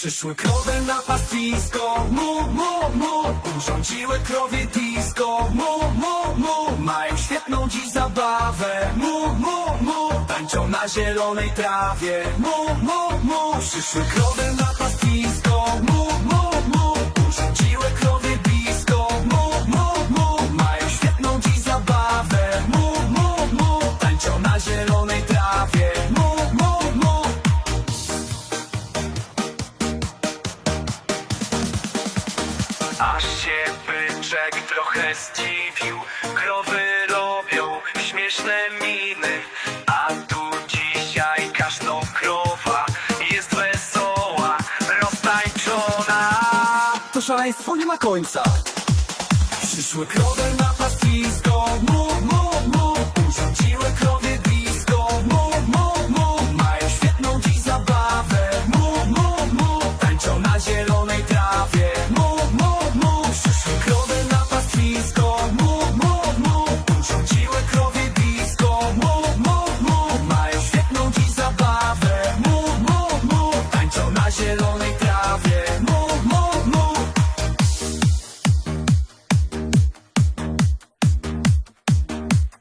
Przyszły krowy na pastwisko, mu, mu, mu Urządziły krowie disco, mu, mu, mu Mają świetną dziś zabawę, mu, mu, mu Tańczą na zielonej trawie, mu, mu, mu Przyszły krowy na pastwisko, Aż się byczek trochę zdziwił. Krowy robią śmieszne miny A tu dzisiaj każda krowa Jest wesoła, roztańczona. To szaleństwo nie ma końca. Przyszły krowy na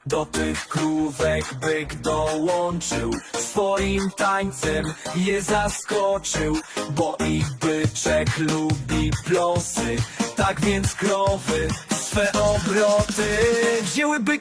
Do tych krówek byk dołączył Swoim tańcem je zaskoczył Bo ich byczek lubi plosy. Tak więc krowy swe obroty Wzięły byka